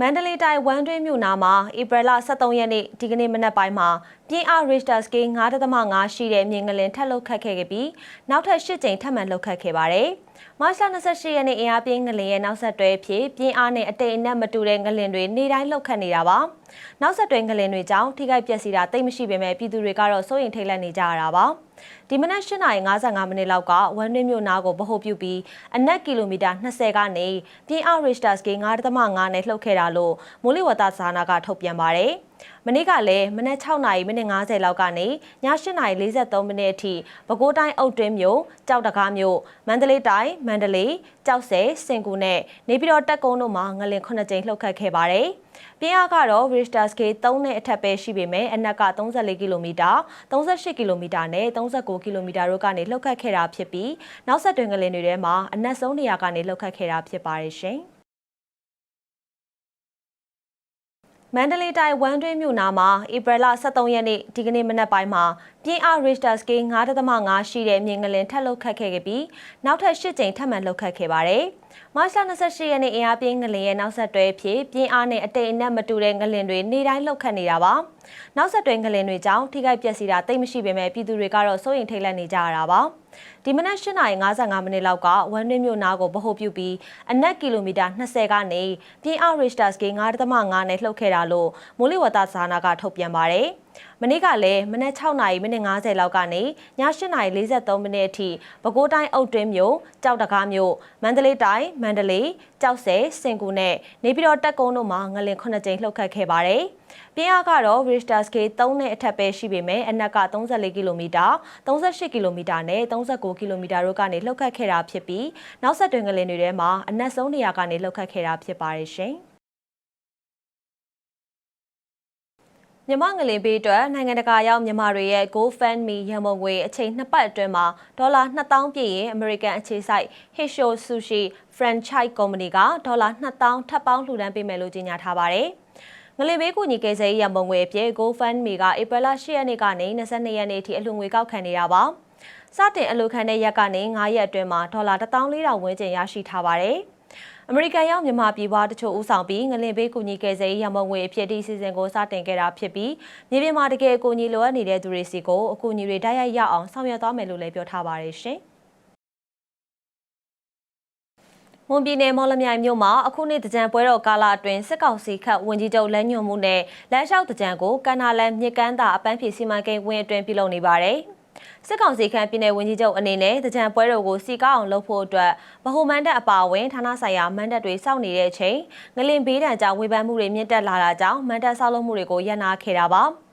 မန္တလေးတိုင်းဝမ်းတွင်းမြို့နာမှာဧပြီလ23ရက်နေ့ဒီကနေ့မနက်ပိုင်းမှာပြင်းအား Richter scale 9.5ရှိတဲ့မြေငလင်ထပ်လုတ်ခတ်ခဲ့ပြီးနောက်ထပ်10ကြိမ်ထပ်မံလုတ်ခတ်ခဲ့ပါတယ်။မတ်လ28ရက်နေ့အင်အားပြင်းငလင်ရဲ့နောက်ဆက်တွဲဖြစ်ပြင်းအားနဲ့အတိမ်အနက်မတူတဲ့ငလင်တွေနေတိုင်းလုတ်ခတ်နေတာပါ။နောက်ဆက်တွဲငလင်တွေကြောင့်ထိခိုက်ပျက်စီးတာတိတ်မရှိပေမဲ့ပြည်သူတွေကတော့စိုးရိမ်ထိတ်လန့်နေကြရတာပါ။ဒီမနက်8:55မိနစ်လောက်ကဝမ်တွင်းမြို့နားကိုဗဟိုပြုပြီးအနက်ကီလိုမီတာ20ကနေပြင်းအား Richter scale 9.5နဲ့လှုပ်ခဲ့တာလို့မိုးလေဝသဇာနာကထုတ်ပြန်ပါတယ်။မနေ့ကလည်းမနက်6နာရီမိနစ်50လောက်ကနေည8နာရီ43မိနစ်အထိပဲခူးတိုင်းအုတ်တွင်းမြို့ကြောက်တကားမြို့မန္တလေးတိုင်းမန္တလေးကြောက်စဲစင်ကူနဲ့နေပြည်တော်တက်ကုန်းတို့မှာငလင်9ကြိမ်လှုပ်ခတ်ခဲ့ပါတယ်။ပြင်းအားကတော့ Richter scale 3နဲ့အထက်ပဲရှိပေမဲ့အနက်က34ကီလိုမီတာ38ကီလိုမီတာနဲ့39ကီလိုမီတာတို့ကနေလှုပ်ခတ်ခဲ့တာဖြစ်ပြီးနောက်ဆက်တွင်ကလင်တွေထဲမှာအနက်ဆုံးနေရာကနေလှုပ်ခတ်ခဲ့တာဖြစ်ပါတယ်ရှင်။ မန္တလေးတိုင်းဝမ်တွင်းမြို့နာမှာဧပြီလ23ရက်နေ့ဒီကနေ့မနက်ပိုင်းမှာပြင်းအား Richter scale 9.5ရှိတဲ့မြေငလင်ထပ်လုတ်ခတ်ခဲ့ပြီးနောက်ထပ်10ကြိမ်ထပ်မံလုတ်ခတ်ခဲ့ပါတယ်။မတ်လ28ရက်နေ့အင်အားပြင်းငလင်ရဲ့နောက်ဆက်တွဲဖြစ်ပြင်းအားနဲ့အတိမ်အနက်မတူတဲ့ငလင်တွေနေတိုင်းလှုပ်ခတ်နေတာပါ။နောက်ဆက်တွဲငလင်တွေကြောင့်ထိခိုက်ပျက်စီးတာတိတ်မရှိပေမဲ့ပြည်သူတွေကတော့စိုးရိမ်ထိတ်လန့်နေကြရတာပါ။ ဒီမနက်8:55မိနစ်လောက်ကဝမ်တွင်းမြို့နားကိုဗဟိုပြုပြီးအနက်ကီလိုမီတာ20ကနေပြင်းအား Richter scale 9.5နဲ့လှုပ်ခဲ့တာလို့မိုးလေဝသဇာနာကထုတ်ပြန်ပါတယ်။မနေ့ကလည်းမနက်6နာရီမိနစ်50လောက်ကနေည8နာရီ43မိနစ်အထိပဲခူးတိုင်းအုတ်တွင်းမြို့ကြောက်တကားမြို့မန္တလေးတိုင်းမန္တလေးကြောက်ဆဲစင်ကူနဲ့နေပြည်တော်တက်ကုန်းတို့မှာငလင်9ကြိမ်လှုပ်ခတ်ခဲ့ပါတယ်။ ပြင်းအားကတော့ Richter scale 3နဲ့အထက်ပဲရှိပေမဲ့အနက်က34ကီလိုမီတာ38ကီလိုမီတာနဲ့39ကီလိုမီတာတို့ကနေလှုပ်ခတ်ခဲ့တာဖြစ်ပြီးနောက်ဆက်တွင်ကလင်တွေထဲမှာအနက်ဆုံးနေရာကနေလှုပ်ခတ်ခဲ့တာဖြစ်ပါတယ်ရှင်။မြန်မာငလင်ပေးအတွက်နိုင်ငံတကာရောက်မြန်မာတွေရဲ့ GoFundMe ရန်ပုံငွေအချိန်နှစ်ပတ်အတွင်းမှာဒေါ်လာ2000ပြည့်ရင်အမေရိကန်အခြေစိုက် Hisho Sushi Franchise Company ကဒေါ်လာ2000ထပ်ပေါင်းလှူဒန်းပေးမယ်လို့ကြေညာထားပါတယ်။ ငလင်ဘေးကူညီကယ်ဆယ်ရေးရန်ပုံငွေအဖြစ် GoFundMe ကဧပြီလ10ရက်နေ့ကနေ22ရက်နေ့အထိအလှူငွေကောက်ခံနေတာပါစတင်အလှူခံတဲ့ရက်ကနေ9ရက်အတွင်းမှာဒေါ်လာ14000ဝန်းကျင်ရရှိထားပါတယ်အမေရိကန်ရောက်မြန်မာပြည်ပွားတချို့ဦးဆောင်ပြီးငလင်ဘေးကူညီကယ်ဆယ်ရေးရမုံငွေအဖြစ်ဒီစီစဉ်ကိုစတင်ခဲ့တာဖြစ်ပြီးမြေပြင်မှာတကယ်အကူအညီလိုအပ်နေတဲ့သူတွေစီကိုအကူအညီတွေတိုက်ရိုက်ရအောင်ဆောင်ရွက်သွားမယ်လို့လည်းပြောထားပါတယ်ရှင်။ မွန်ပြည်နယ်မော်လမြိုင်မြို့မှာအခုနှစ်တကြံပွဲတော်ကာလအတွင်းစစ်ကောင်စီခတ်ဝင်ကြီးချုပ်လက်ညွန်မှုနဲ့လမ်းလျှောက်တကြံကိုကန္နာလန်မြစ်ကမ်းသာအပန်းဖြေစီမံကိန်းဝင်အတွင်းပြုလုပ်နေပါတယ်။စစ်ကောင်စီခန့်ပြည်နယ်ဝန်ကြီးချုပ်အနေနဲ့တကြံပွဲတော်ကိုစီကောက်အောင်လုပ်ဖို့အတွက်ဗဟိုမန်တပ်အပါအဝင်ဌာနဆိုင်ရာမန်တပ်တွေစောင့်နေတဲ့အချိန်ငလင်ဘေးဒဏ်ကြောင့်ဝေဖန်မှုတွေမြင့်တက်လာတာကြောင့်မန်တပ်ဆောက်လုပ်မှုတွေကိုရပ်နားခဲ့တာပါ။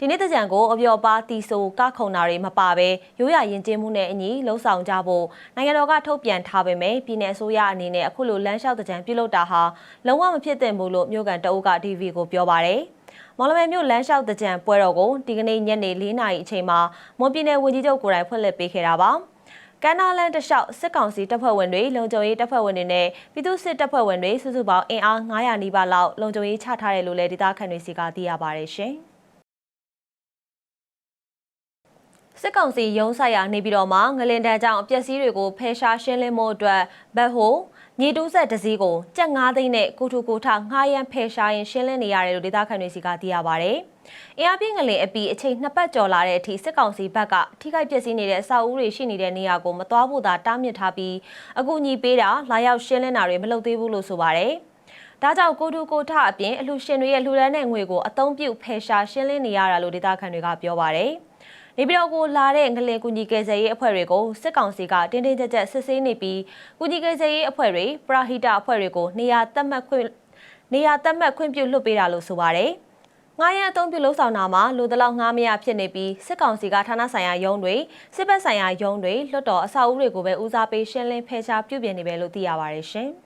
ဒီနေ့တကြံကိုအပျော်ပါတီဆိုကခုံတာတွေမပါဘဲရိုးရရင်ကျင်းမှုနဲ့အညီလှုံ့ဆော်ကြဖို့နိုင်ငံတော်ကထုတ်ပြန်ထားပေမဲ့ပြည်내အစိုးရအနေနဲ့အခုလိုလမ်းလျှောက်တကြံပြုလုပ်တာဟာလုံးဝမဖြစ်သင့်ဘူးလို့မြို့ကန်တအုပ်က TV ကိုပြောပါတယ်မော်လမြိုင်မြို့လမ်းလျှောက်တကြံပွဲတော်ကိုဒီကနေ့ညနေ၄နာရီအချိန်မှာမွန်ပြည်နယ်ဝန်ကြီးချုပ်ကိုယ်တိုင်ဖွင့်လှစ်ပေးခဲ့တာပါကန္နာလန်တလျှောက်စစ်ကောင်စီတပ်ဖွဲ့ဝင်တွေလုံခြုံရေးတပ်ဖွဲ့ဝင်တွေနဲ့ပြည်သူ့စစ်တပ်ဖွဲ့ဝင်တွေစုစုပေါင်းအင်အား900နီးပါးလောက်လုံခြုံရေးချထားတယ်လို့လည်းဒေသခံတွေစီကသိရပါတယ်ရှင်။ စစ်ကောင်စီရုံးဆိုင်ရာနေပြည်တော်မှာငလင်တန်းကြောင့်အပျက်စီးတွေကိုဖယ်ရှားရှင်းလင်းမှုအတွက်ဘက်ဟိုညီတူးဆက်တစည်းကိုကြက်9သိန်းနဲ့ကိုထူကိုထငှားရမ်းဖယ်ရှားရင်ရှင်းလင်းနေရတယ်လို့ဒေသခံတွေစီကသိရပါဗျ။အင်အားပြင်းငလင်အပီအချိန်နှစ်ပတ်ကျော်လာတဲ့အထိစစ်ကောင်စီဘက်ကထိခိုက်ပျက်စီးနေတဲ့အဆောက်အဦတွေရှိနေတဲ့နေရာကိုမသွားဖို့သာတားမြစ်ထားပြီးအကူအညီပေးတာလာရောက်ရှင်းလင်းတာတွေမလုပ်သေးဘူးလို့ဆိုပါတယ်။ဒါကြောင့်ကိုတူကိုထအပြင်အလှရှင်တွေရဲ့လှူဒန်းတဲ့ငွေကိုအသုံးပြုဖယ်ရှားရှင်းလင်းနေရတာလို့ဒေသခံတွေကပြောပါတယ်။ နေပြည်တော်ကိုလာတဲ့ငလင်ကူညီကယ်ဆယ်ရေးအဖွဲ့တွေကိုစစ်ကောင်စီကတင်းတင်းကြပ်ကြပ်စစ်ဆေးနေပြီးကူညီကယ်ဆယ်ရေးအဖွဲ့တွေပရာဟိတအဖွဲ့တွေကိုနေရာသတ်မှတ်ခွင့်နေရာသတ်မှတ်ခွင့်ပြုလွှတ်ပေးတာလို့ဆိုပါတယ်ငားရန်အသုံးပြုလှုပ်ဆောင်တာမှာလူတလောက်ငားမရဖြစ်နေပြီးစစ်ကောင်စီကဌာနဆိုင်ရာရုံးတွေစစ်ဘက်ဆိုင်ရာရုံးတွေလွှတ်တော်အဆောက်အဦတွေကိုပဲဦးစားပေးရှင်းလင်းဖယ်ရှားပြုပြင်နေပဲလို့သိရပါတယ်ရှင်။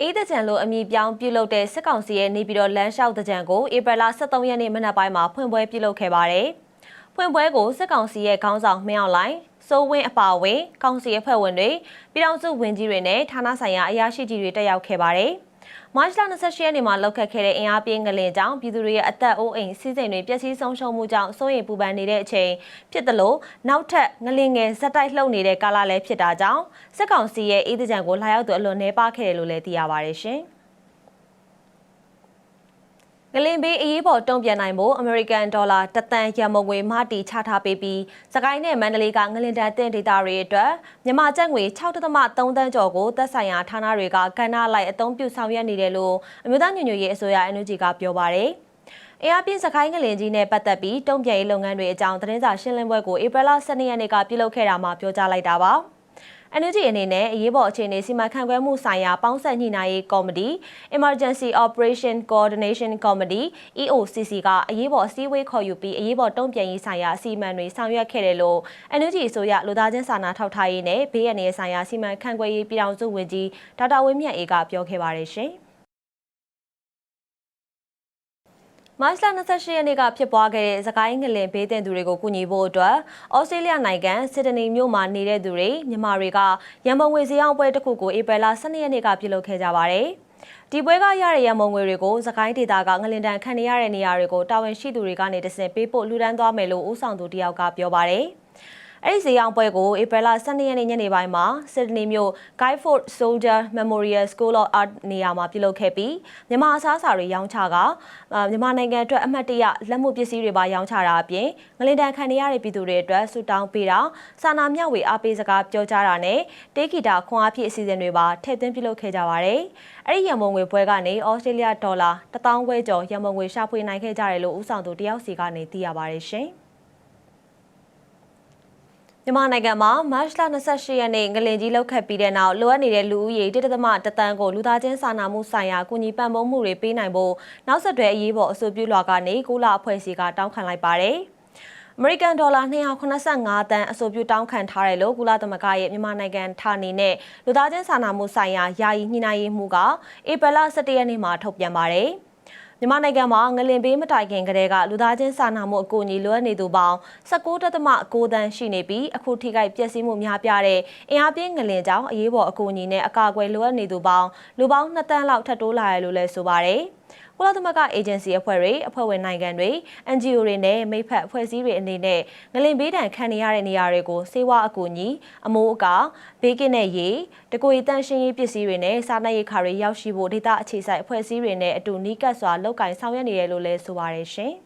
အေးတကြံလိုအမည်ပြောင်းပြုလုပ်တဲ့စစ်ကောင်စီရဲ့နေပြည်တော်လမ်းလျှောက်တကြံကိုဧပြီလ23ရက်နေ့မနက်ပိုင်းမှာဖွင့်ပွဲပြုလုပ်ခဲ့ပါတယ်။ဖွင့်ပွဲကိုစစ်ကောင်စီရဲ့ခေါင်းဆောင်မင်းအောင်လှိုင်စိုးဝင်းအပါအဝင်ကောင်စီအဖွဲ့ဝင်တွေပြည်ထောင်စုဝန်ကြီးတွေနဲ့ဌာနဆိုင်ရာအရာရှိကြီးတွေတက်ရောက်ခဲ့ပါတယ် မတ်လ28ရက်နေ့မှာလောက်ခတ်ခဲ့တဲ့အင်အားပြင်းငလင်ကြောင့်ပြည်သူတွေရဲ့အသက်အိုးအိမ်စီးစိမ်တွေပျက်စီးဆုံးရှုံးမှုကြောင့်စိုးရိမ်ပူပန်နေတဲ့အချိန်ဖြစ်သလိုနောက်ထပ်ငလင်ငယ်ဇက်တိုက်လှုပ်နေတဲ့ကာလလည်းဖြစ်တာကြောင့်စစ်ကောင်စီရဲ့အေးဒကြံကိုလာရောက်သူအလွန်နှဲပါခဲ့တယ်လို့လည်းသိရပါတယ်ရှင်။ ငလင်ဘေးအရေးပေါ်တုံ့ပြန်နိုင်ဖို့အမေရိကန်ဒေါ်လာတသန်းရန်မုံငွေမတီချထားပေးပြီးစကိုင်းနဲ့မန္တလေးကငလင်တန်တင်ဒေတာတွေအတွက်မြန်မာကျပ်ငွေ6.3သန်းကျော်ကိုသက်ဆိုင်ရာဌာနတွေကကဏ္ဍလိုက်အသုံးပြုဆောင်ရွက်နေတယ်လို့အမျိုးသားညွညွရေးအစိုးရ NUG ကပြောပါရယ်။အင်အားပြင်းစကိုင်းငလင်ကြီးနဲ့ပတ်သက်ပြီးတုံ့ပြန်ရေးလုပ်ငန်းတွေအကြောင်းသတင်းစာရှင်းလင်းပွဲကိုဧပြီလ12ရက်နေ့ကပြုလုပ်ခဲ့တာမှာပြောကြားလိုက်တာပါ။ NUG အနေနဲ့အရေးပေါ်အခြေအနေစီမံခန့်ခွဲမှုဆိုင်ရာပေါင်းစပ်ညှိနှိုင်းရေးကော်မတီ Emergency Operation Coordination Committee EOCC ကအရေးပေါ်အစည်းအဝေးခေါ်ယူပြီးအရေးပေါ်တုံ့ပြန်ရေးဆိုင်ရာအစီအမံတွေဆောင်ရွက်ခဲ့တယ်လို့ NUG အစိုးရလူသားချင်းစာနာထောက်ထားရေးနဲ့ဘေးအန္တရာယ်ဆိုင်ရာစီမံခန့်ခွဲရေးပြည်ထောင်စုဝန်ကြီးဒေါက်တာဝင်းမြတ်အေးကပြောခဲ့ပါတယ်ရှင်။ မတ်လ28ရက်နေ့ကဖြစ်ပွားခဲ့တဲ့သခိုင်းငလင်ဘေးတင်သူတွေကိုကူညီဖို့အတွက်ဩစတြေးလျနိုင်ငံစစ်ဒနီမြို့မှာနေတဲ့သူတွေမြန်မာတွေကရန်ပုံငွေစည်းအောင်ပွဲတစ်ခုကိုဧပြီလ12ရက်နေ့ကပြုလုပ်ခဲ့ကြပါတယ်။ဒီပွဲကရတဲ့ရန်ပုံငွေတွေကိုသခိုင်းဒေတာကငလင်တန်ခံနေရတဲ့နေရာတွေကိုတာဝန်ရှိသူတွေကနေတဆင့်ပေးပို့လှူဒန်းသွားမယ်လို့ဦးဆောင်သူတယောက်ကပြောပါတယ်။ အဲ့ဒီဈေးရောင်းပွဲကိုဧပြီလ12ရက်နေ့ညနေပိုင်းမှာစစ်ဒနီမြို့ Guildford Soldier Memorial School of Art နေရာမှာပြုလုပ်ခဲ့ပြီးမြန်မာအစားအစာတွေရောင်းချကမြန်မာနိုင်ငံအတွက်အမှတ်တရလက်မှုပစ္စည်းတွေပါရောင်းချတာအပြင်ငလင်တန်ခံရတဲ့ပြည်သူတွေအတွက်ဆုတောင်းပေးတာစာနာမျှဝေအားပေးစကားပြောကြားတာနဲ့တေးဂီတာခွန်အားဖြည့်အစီအစဉ်တွေပါထည့်သွင်းပြုလုပ်ခဲ့ကြပါတယ်။အဲ့ဒီရန်ပုံငွေပွဲကနေဩစတြေးလျဒေါ်လာ1000ခွဲကျော်ရန်ပုံငွေရှာဖွေနိုင်ခဲ့ကြတယ်လို့ဦးဆောင်သူတယောက်စီကနေသိရပါတယ်ရှင်။ မြန်မာနိုင်ငံမှာမတ်လ28ရက်နေ့ငလင်ကြီးလောက်ခတ်ပြီးတဲ့နောက်လိုအပ်နေတဲ့လူဦးရေ1.3တန်းကိုလူသားချင်းစာနာမှုဆိုင်ရာကူညီပံ့ပိုးမှုတွေပေးနိုင်ဖို့နောက်ဆက်တွဲအရေးပေါ်အဆိုပြုလွှာကနေကုလအဖွဲ့အစည်းကတောင်းခံလိုက်ပါတယ်။ American Dollar 285တန်းအဆိုပြုတောင်းခံထားတယ်လို့ကုလသမဂ္ဂရဲ့မြန်မာနိုင်ငံဌာနေနဲ့လူသားချင်းစာနာမှုဆိုင်ရာယာယီညှိနှိုင်းရေးမှူးကဧပြီလ17ရက်နေ့မှာထုတ်ပြန်ပါတယ်။ မြန်မာနိုင်ငံမှာငလင်ပေးမတိုင်ခင်ကတည်းကလူသားချင်းစာနာမှုအကူအညီလိုအပ်နေသူပေါင်း19.6တန်းရှိနေပြီးအခုထိခိုက်ပျက်စီးမှုများပြားတဲ့အင်အားပြင်းငလင်ကြောင့်အရေးပေါ်အကူအညီနဲ့အကာအကွယ်လိုအပ်နေသူပေါင်းလူပေါင်း2တန်းလောက်ထပ်တိုးလာရလို့လည်းဆိုပါတယ်။ ကုလသမဂ္ဂအေဂျင်စီအဖွဲ့တွေအဖွဲ့ဝင်နိုင်ငံတွေ NGO တွေနဲ့မိဖက်အဖွဲ့အစည်းတွေအနေနဲ့ငလင်ဘေးဒဏ်ခံနေရတဲ့နေရာတွေကိုစေဝါအကူအညီအမိုးအကာဘေးကင်းတဲ့ရေတကွေတန့်ရှင်းရေးပစ္စည်းတွေနဲ့စားနပ်ရိက္ခာတွေရောက်ရှိဖို့ဒေသအခြေစိုက်အဖွဲ့အစည်းတွေနဲ့အတူနီးကပ်စွာလုပ်ကင်ဆောင်ရွက်နေတယ်လို့လည်းဆိုပါတယ်ရှင်။